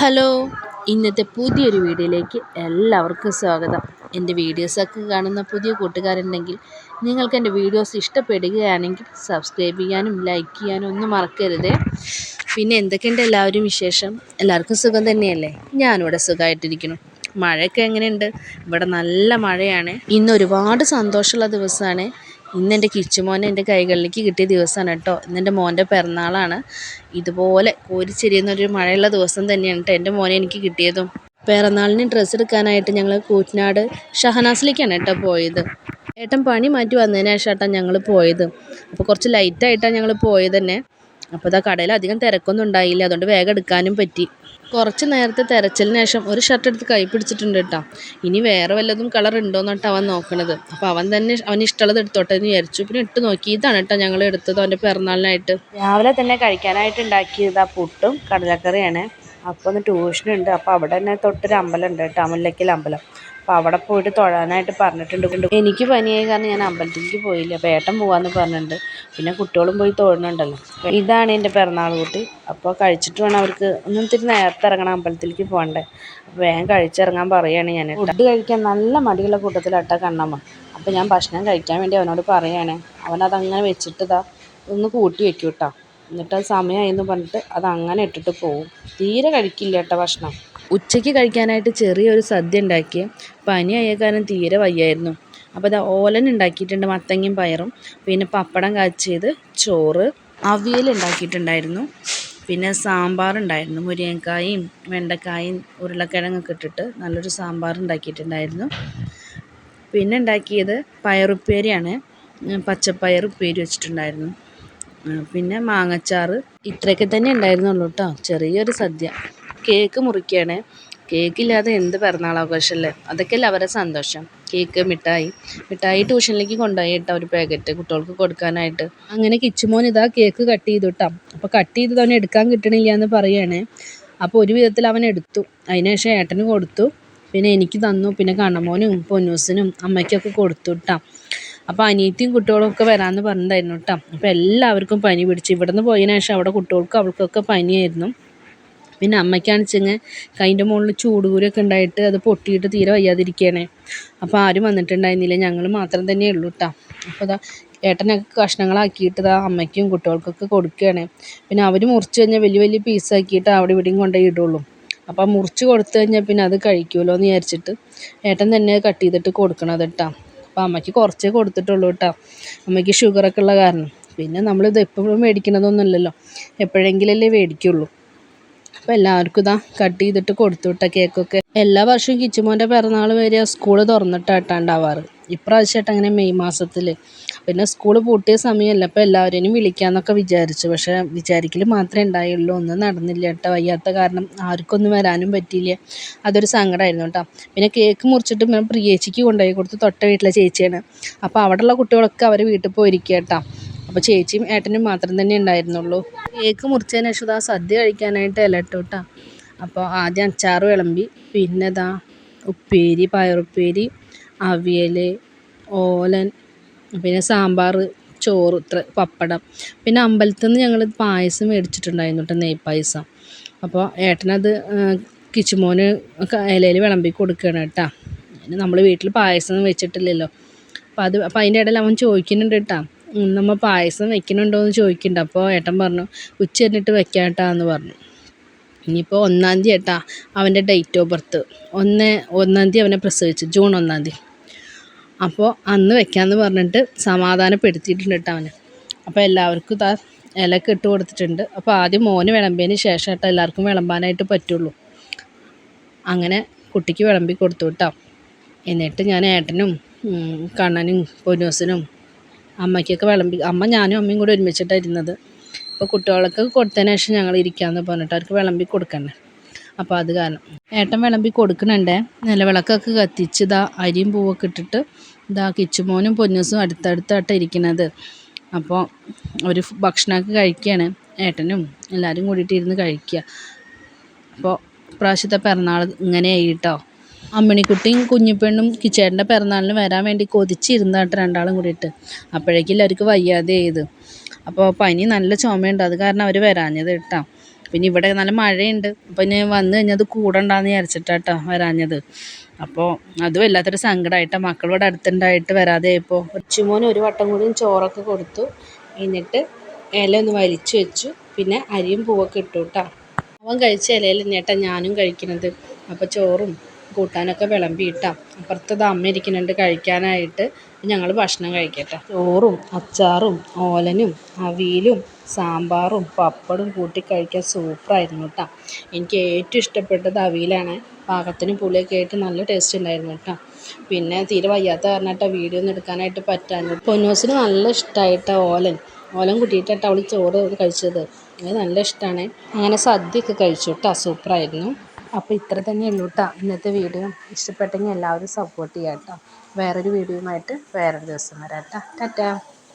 Hello ഇന്നത്തെ പുതിയൊരു വീഡിയോയിലേക്ക് എല്ലാവർക്കും സ്വാഗതം. എന്റെ വീഡിയോസൊക്കെ കാണുന്ന പുതിയ കൂട്ടുകാരുണ്ടെങ്കിൽ നിങ്ങൾക്ക് എന്റെ വീഡിയോസ് ഇഷ്ടപ്പെടുകയാണെങ്കിൽ സബ്സ്ക്രൈബ് ചെയ്യാനും ലൈക്ക് ചെയ്യാനും ഒന്നും മറക്കരുത്. പിന്നെ എന്തൊക്കെയുണ്ട് എല്ലാവരും വിശേഷം? എല്ലാവർക്കും സുഖം തന്നെയല്ലേ? ഞാനിവിടെ സുഖമായിട്ടിരിക്കുന്നു. മഴയൊക്കെ എങ്ങനെയുണ്ട്? ഇവിടെ നല്ല മഴയാണ്. ഇന്ന് ഒരുപാട് സന്തോഷമുള്ള ദിവസമാണ്. ഇന്ന് എന്റെ കിച്ചുമോനെ എന്റെ കൈകളിലേക്ക് കിട്ടിയ ദിവസമാണ് കേട്ടോ. ഇന്ന് എന്റെ മോന്റെ പിറന്നാളാണ്. ഇതുപോലെ കോരിച്ചെരിയുന്നൊരു മഴയുള്ള ദിവസം തന്നെയാണ് കേട്ടോ എന്റെ മോനെ എനിക്ക് കിട്ടിയതും. പിറന്നാളിന് ഡ്രസ്സ് എടുക്കാനായിട്ട് ഞങ്ങൾ കൂറ്റനാട് ഷഹനാസിലേക്കാണ് കേട്ടോ പോയത്. ഏട്ടൻ പണി മാറ്റി വന്നതിന് ശേഷം ഞങ്ങൾ പോയത്. അപ്പോൾ കുറച്ച് ലൈറ്റായിട്ടാണ് ഞങ്ങൾ പോയത് തന്നെ അപ്പോൾ ഇതാ കടയിൽ അധികം തിരക്കൊന്നും ഉണ്ടായില്ല. അതുകൊണ്ട് വേഗം എടുക്കാനും പറ്റി. കുറച്ച് നേരത്തെ തിരച്ചിലിന് ശേഷം ഒരു ഷർട്ട് എടുത്ത് കൈ പിടിച്ചിട്ടുണ്ട് കേട്ടോ. ഇനി വേറെ വല്ലതും കളർ ഉണ്ടോയെന്നിട്ട് അവൻ നോക്കണത്. അപ്പോൾ അവൻ തന്നെ അവൻ ഇഷ്ടമുള്ളത് എടുത്തോട്ടെ എന്ന് വിചാരിച്ചു. പിന്നെ ഇട്ട് നോക്കി. ഇതാണ് കേട്ടോ ഞങ്ങൾ എടുത്തത് അവന്റെ പിറന്നാളിനായിട്ട്. രാവിലെ തന്നെ കഴിക്കാനായിട്ട് ഉണ്ടാക്കിയത് ആ പുട്ടും കടലക്കറിയാണ്. അപ്പോൾ ഒന്ന് ട്യൂഷനുണ്ട് അപ്പോൾ അവിടെ തന്നെ തൊട്ടൊരു അമ്പലം ഉണ്ട് കേട്ടോ. അമ്പലം. അപ്പോൾ അവിടെ പോയിട്ട് തൊഴാനായിട്ട് പറഞ്ഞിട്ടുണ്ട്. എനിക്ക് പനിയായി കാരണം ഞാൻ അമ്പലത്തിലേക്ക് പോയില്ല. അപ്പോൾ ഏട്ടൻ പോകാമെന്ന് പറഞ്ഞിട്ടുണ്ട്. പിന്നെ കുട്ടികളും പോയി തൊഴുന്നുണ്ടല്ലോ. ഇതാണ് എന്റെ പിറന്നാൾ കുട്ടി അപ്പോൾ കഴിച്ചിട്ട് വേണം അവർക്ക് ഒന്നും ഇത്തിരി നേരത്തെ ഇറങ്ങണം അമ്പലത്തിലേക്ക് പോകണ്ടേ. അപ്പോൾ വേഗം കഴിച്ചിറങ്ങാൻ പറയുകയാണ് ഞാൻ. ഫുഡ് കഴിക്കാൻ നല്ല മടിയുള്ള കൂട്ടത്തിലട്ട കണ്ണമ്മ. അപ്പോൾ ഞാൻ ഭക്ഷണം കഴിക്കാൻ വേണ്ടി അവനോട് പറയുകയാണ് അവനതങ്ങനെ വെച്ചിട്ട് ഇതാ ഒന്ന് കൂട്ടി വെക്കും കേട്ടോ എന്നിട്ട് അത് സമയമായി എന്ന് പറഞ്ഞിട്ട് അത് അങ്ങനെ ഇട്ടിട്ട് പോവും. തീരെ കഴിക്കില്ല കേട്ടോ ഭക്ഷണം. ഉച്ചയ്ക്ക് കഴിക്കാനായിട്ട് ചെറിയൊരു സദ്യ ഉണ്ടാക്കി പനിയായ കാരണം തീരെ വയ്യായിരുന്നു. അപ്പോൾ ഇതാ ഓലൻ ഉണ്ടാക്കിയിട്ടുണ്ട് മത്തങ്ങയും പയറും. പിന്നെ പപ്പടം കാച്ചിയത് ചോറ്. അവിയൽ ഉണ്ടാക്കിയിട്ടുണ്ടായിരുന്നു. പിന്നെ സാമ്പാർ ഉണ്ടായിരുന്നു മുരിങ്ങക്കായും വെണ്ടക്കായും ഉരുളക്കിഴങ്ങൊക്കെ ഇട്ടിട്ട് നല്ലൊരു സാമ്പാർ ഉണ്ടാക്കിയിട്ടുണ്ടായിരുന്നു. പിന്നെ ഉണ്ടാക്കിയത് പയറുപ്പേരിയാണ്. പച്ചപ്പയർ ഉപ്പേരി വെച്ചിട്ടുണ്ടായിരുന്നു. പിന്നെ മാങ്ങച്ചാറ്. ഇത്രയൊക്കെ തന്നെ ഉണ്ടായിരുന്നുള്ളൂ കേട്ടോ. ചെറിയൊരു സദ്യ. കേക്ക് മുറിക്കുകയാണ് കേക്കില്ലാതെ എന്ത് പിറന്നാളാഘോഷമല്ലേ അതൊക്കെയല്ലേ അവരുടെ സന്തോഷം. കേക്ക് മിഠായി. മിഠായി ട്യൂഷനിലേക്ക് കൊണ്ടുപോയി കേട്ടോ ഒരു പാക്കറ്റ് കുട്ടികൾക്ക് കൊടുക്കാനായിട്ട്. അങ്ങനെ കിച്ചുമോൻ ഇതാ കേക്ക് കട്ട് ചെയ്തു കേട്ടോ അപ്പോൾ കട്ട് ചെയ്തത് അവൻ എടുക്കാൻ കിട്ടണില്ല എന്ന് പറയുകയാണ് അപ്പോൾ ഒരു വിധത്തിൽ അവൻ എടുത്തു. അതിനുശേഷം ഏട്ടന് കൊടുത്തു. പിന്നെ എനിക്ക് തന്നു. പിന്നെ കണ്ണമോനും പൊന്നൂസിനും അമ്മയ്ക്കൊക്കെ കൊടുത്തു കേട്ടോ അപ്പോൾ അനിയത്തിയും കുട്ടികളും ഒക്കെ വരാമെന്ന് പറഞ്ഞിട്ടുണ്ടായിരുന്നു കേട്ടോ അപ്പോൾ എല്ലാവർക്കും പനി പിടിച്ചു. ഇവിടുന്ന് പോയതിനു ശേഷം അവിടെ കുട്ടികൾക്കും അവൾക്കൊക്കെ പനിയായിരുന്നു. പിന്നെ അമ്മയ്ക്കാണെച്ചെങ്കിൽ കൈന്റെ മുകളിൽ ചൂടുകൂരൊക്കെ ഉണ്ടായിട്ട് അത് പൊട്ടിയിട്ട് തീരെ വയ്യാതിരിക്കുകയാണ് അപ്പോൾ ആരും വന്നിട്ടുണ്ടായിരുന്നില്ല. ഞങ്ങൾ മാത്രം തന്നെ ഉള്ളൂ കേട്ടോ അപ്പോൾ അതാ ഏട്ടനൊക്കെ കഷ്ണങ്ങളാക്കിയിട്ട് ഇതാ അമ്മയ്ക്കും കുട്ടികൾക്കൊക്കെ കൊടുക്കുകയാണ്. പിന്നെ അവർ മുറിച്ച് കഴിഞ്ഞാൽ വലിയ വലിയ പീസാക്കിയിട്ട് അവിടെ ഇവിടെയും കൊണ്ടുപോയി ഇടുള്ളൂ. അപ്പോൾ മുറിച്ച് കൊടുത്തു കഴിഞ്ഞാൽ പിന്നെ അത് കഴിക്കുമല്ലോ എന്ന് വിചാരിച്ചിട്ട് ഏട്ടൻ തന്നെ കട്ട് ചെയ്തിട്ട് കൊടുക്കണത് കേട്ടോ അപ്പോൾ അമ്മയ്ക്ക് കുറച്ചേ കൊടുത്തിട്ടുള്ളൂ കേട്ടോ അമ്മയ്ക്ക് ഷുഗറൊക്കെ ഉള്ള കാരണം. പിന്നെ നമ്മളിത് എപ്പോഴും മേടിക്കണതൊന്നുമല്ലല്ലോ. എപ്പോഴെങ്കിലല്ലേ മേടിക്കുള്ളൂ. അപ്പോൾ എല്ലാവർക്കും ഇതാ കട്ട് ചെയ്തിട്ട് കൊടുത്തു വിട്ട കേക്കൊക്കെ. എല്ലാ വർഷവും കിച്ചുമോന്റെ പിറന്നാൾ വരെ സ്കൂൾ തുറന്നിട്ടാണ് ഉണ്ടാവാറ് ഇപ്രാവശ്യമായിട്ട് അങ്ങനെ മെയ് മാസത്തിൽ പിന്നെ സ്കൂൾ പൂട്ടിയ സമയമല്ല അപ്പോൾ എല്ലാവരെയും വിളിക്കാമെന്നൊക്കെ വിചാരിച്ചു. പക്ഷേ വിചാരിക്കൽ മാത്രമേ ഉണ്ടായുള്ളൂ. ഒന്നും നടന്നില്ല കേട്ടോ. വയ്യാത്ത കാരണം ആർക്കൊന്നും വരാനും പറ്റിയില്ല. അതൊരു സങ്കടമായിരുന്നു കേട്ടോ. പിന്നെ കേക്ക് മുറിച്ചിട്ട് ഞാൻ പ്രിയേച്ചിക്ക് കൊണ്ടുപോയി കൊടുത്ത് തൊട്ട വീട്ടിലെ ചേച്ചിയാണ്. അപ്പോൾ അവിടെയുള്ള കുട്ടികളൊക്കെ അവർ വീട്ടിൽ പോയിരിക്കുക കേട്ടോ. അപ്പോൾ ചേച്ചിയും ഏട്ടനും മാത്രം തന്നെ ഉണ്ടായിരുന്നുള്ളൂ. കേക്ക് മുറിച്ചതിന് ശേഷം ആ സദ്യ കഴിക്കാനായിട്ട് ഇല ഇട്ടു കേട്ടോ അപ്പോൾ ആദ്യം അച്ചാർ വിളമ്പി പിന്നെ ഇതാ ഉപ്പേരി പയറുപ്പേരി അവിയൽ ഓലൻ പിന്നെ സാമ്പാർ ചോറ് ഇത്ര പപ്പടം. പിന്നെ അമ്പലത്തിൽ നിന്ന് ഞങ്ങൾ പായസം മേടിച്ചിട്ടുണ്ടായിരുന്നു കേട്ടോ നെയ്പ്പായസം പായസം അപ്പോൾ ഏട്ടനത് കിച്ചുമോന് ഇലയിൽ വിളമ്പി കൊടുക്കുകയാണ് കേട്ടോ. നമ്മൾ വീട്ടിൽ പായസം വെച്ചിട്ടില്ലല്ലോ. അപ്പോൾ അത് അപ്പോൾ അതിന്റെ ഇടയിൽ അവൻ ചോദിക്കുന്നുണ്ട് കേട്ടോ നമ്മൾ പായസം വെക്കുന്നുണ്ടോ എന്ന് ചോദിക്കുന്നുണ്ട്. അപ്പോൾ ഏട്ടൻ പറഞ്ഞു ഉച്ച കഴിഞ്ഞിട്ട് വെക്കാം ഏട്ടാ എന്ന് പറഞ്ഞു. ഇനിയിപ്പോൾ ഒന്നാം തീയതി ഏട്ടാ അവന്റെ ഡേറ്റ് ഓഫ് ബർത്ത് ഒന്ന് ഒന്നാം തീയതി അവനെ പ്രസവിച്ചു ജൂൺ ഒന്നാം തീയതി. അപ്പോൾ അന്ന് വെക്കാമെന്ന് പറഞ്ഞിട്ട് സമാധാനപ്പെടുത്തിയിട്ടുണ്ട് കേട്ടോ അവന്. അപ്പോൾ എല്ലാവർക്കും ഇതാ ഇലക്ക് ഇട്ട് കൊടുത്തിട്ടുണ്ട്. അപ്പോൾ ആദ്യം മോന് വിളമ്പിയതിന് ശേഷം കേട്ടോ എല്ലാവർക്കും വിളമ്പാനായിട്ട് പറ്റുള്ളൂ. അങ്ങനെ കുട്ടിക്ക് വിളമ്പി കൊടുത്തു കേട്ടോ. എന്നിട്ട് ഞാൻ ഏട്ടനും കണ്ണനും പൊന്നൂസിനും അമ്മയ്ക്കൊക്കെ വിളമ്പി അമ്മ ഞാനും അമ്മയും കൂടെ ഒരുമിച്ചിട്ടാണ് ഇരുന്നത്. അപ്പോൾ കുട്ടികളൊക്കെ കൊടുത്തതിന് ശേഷം ഞങ്ങൾ ഇരിക്കാമെന്ന് പറഞ്ഞിട്ട് അവർക്ക് വിളമ്പി കൊടുക്കണ്ടേ? അപ്പോൾ അത് കാരണം. ഏട്ടൻ വിളമ്പി കൊടുക്കണുണ്ടേ നിലവിളക്കൊക്കെ കത്തിച്ച് ഇതാ അരിയും പൂവൊക്കെ ഇട്ടിട്ട് ഇതാ കിച്ചുമോനും പൊന്നൂസും അടുത്തടുത്തായിട്ടാണ് ഇരിക്കുന്നത്. അപ്പോൾ ഒരു ഭക്ഷണമൊക്കെ കഴിക്കുകയാണ് ഏട്ടനും എല്ലാവരും കൂടിയിട്ട് ഇരുന്ന് കഴിക്കുക അപ്പോൾ ഇപ്രാവശ്യത്തെ പിറന്നാൾ ഇങ്ങനെയായി കേട്ടോ അമ്മിണിക്കുട്ടിയും കുഞ്ഞിപ്പെണ്ണും കിച്ചേട്ടന്റെ പിറന്നാളിന് വരാൻ വേണ്ടി കൊതിച്ചിരുന്നാട്ട് രണ്ടാളും കൂടിയിട്ട്. അപ്പോഴേക്കും എല്ലാവർക്കും വയ്യാതെ ചെയ്ത് അപ്പോൾ പനി നല്ല ചുമയുണ്ട്. അത് കാരണം അവർ വരാഞ്ഞത് കേട്ടോ. പിന്നെ ഇവിടെ നല്ല മഴയുണ്ട്. ഇനി വന്നു കഴിഞ്ഞാൽ അത് കൂടണ്ടാന്ന് വിചാരിച്ചിട്ടാട്ടോ വരാഞ്ഞത്. അപ്പോൾ അത് വല്ലാത്തൊരു സങ്കടമായിട്ട് മക്കൾ ഇവിടെ അടുത്തുണ്ടായിട്ട് വരാതെ ആയപ്പോൾ കൊച്ചുമോന് ഒരു വട്ടം കൂടി ചോറൊക്കെ കൊടുത്തു. എന്നിട്ട് ഇല ഒന്ന് വലിച്ചു വെച്ചു. പിന്നെ അരിയും പൂവൊക്കെ ഇട്ടു കേട്ടോ. അവൻ കഴിച്ച ഇലയിൽ തന്നെയാട്ടാ ഞാനും കഴിക്കുന്നത് അപ്പോൾ ചോറും കൂട്ടാനൊക്കെ വിളമ്പിയിട്ടാ. അപ്പുറത്തത് അമ്മ ഇരിക്കുന്നുണ്ട് കഴിക്കാനായിട്ട്. ഞങ്ങൾ ഭക്ഷണം കഴിക്കട്ടെ. ചോറും അച്ചാറും ഓലനും അവിയലും സാമ്പാറും പപ്പടും കൂട്ടി കഴിക്കാൻ സൂപ്പറായിരുന്നു കേട്ടോ. എനിക്ക് ഏറ്റവും ഇഷ്ടപ്പെട്ടത് അവിയലാണ്. പാകത്തിന് പുളിയൊക്കെ ആയിട്ട് നല്ല ടേസ്റ്റ് ഉണ്ടായിരുന്നു കേട്ടോ. പിന്നെ തീരെ വയ്യാത്ത കാരണമായിട്ടാണ് വീഡിയോ ഒന്നും എടുക്കാനായിട്ട് പറ്റാഞ്ഞത്. പൊന്നോസിന് നല്ല ഇഷ്ടമായിട്ടാ ഓലൻ. ഓലൻ കൂട്ടിയിട്ടാണ് അവൾ ചോറ് കഴിച്ചത്. അത് നല്ല ഇഷ്ടമാണ് അങ്ങനെ സദ്യയൊക്കെ കഴിച്ചു കേട്ടോ. സൂപ്പറായിരുന്നു. അപ്പോൾ ഇത്ര തന്നെയുള്ളൂ കേട്ടോ ഇന്നത്തെ വീഡിയോ. ഇഷ്ടപ്പെട്ടെങ്കിൽ എല്ലാവരും സപ്പോർട്ട് ചെയ്യാം കേട്ടോ വേറൊരു വീഡിയോയുമായിട്ട് വേറൊരു ദിവസം വരാം കേട്ടോ ടാറ്റാ.